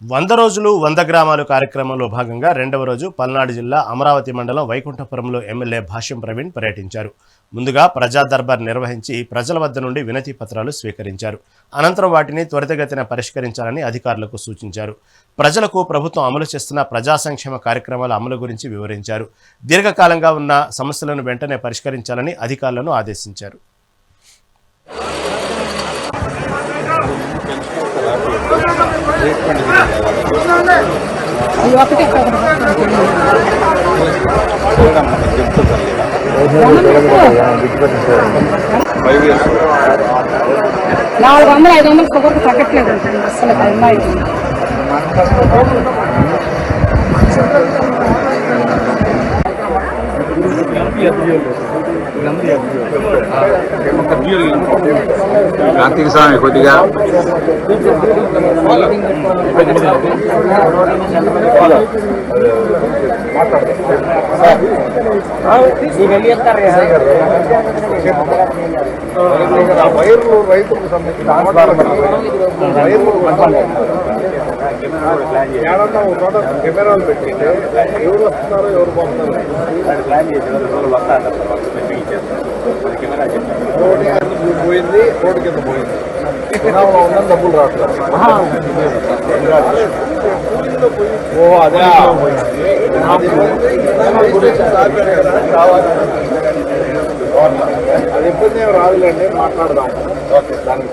వంద రోజులు వంద గ్రామాలు కార్యక్రమంలో భాగంగా రెండవ రోజు పల్నాడు జిల్లా అమరావతి మండలం వైకుంఠపురంలో ఎమ్మెల్యే భాష్యం ప్రవీణ్ పర్యటించారు. ముందుగా ప్రజా దర్బార్ నిర్వహించి ప్రజల వద్ద నుండి వినతి పత్రాలు స్వీకరించారు. అనంతరం వాటిని త్వరితగతిన పరిష్కరించాలని అధికారులకు సూచించారు. ప్రజలకు ప్రభుత్వం అమలు చేస్తున్న ప్రజా సంక్షేమ కార్యక్రమాల అమలు గురించి వివరించారు. దీర్ఘకాలంగా ఉన్న సమస్యలను వెంటనే పరిష్కరించాలని అధికారులను ఆదేశించారు అది ఒకటే నాలుగు వందలు ఐదు వందలు షుగర్కి తగ్గట్లేదు అసలు అమ్మాయి క్రాంతికి స్వామి కొద్దిగా వైర్లు రైతులకు సంబంధించిన వైర్లు ఏడన్నా ఒక చోట కెమెరాలు పెట్టింటే ఎవరు వస్తున్నారో ఎవరు పోతున్నారో. రోడ్డు కింద పోయింది రోడ్డు కింద పోయింది. ఉన్న డబ్బులు రావట్లేదు. ఓ అదే. అది దాని గురించి ఆపారు కదా కావాలి అది ఇబ్బంది ఏం రాదులేండి మాట్లాడదాం. ఓకే దానికి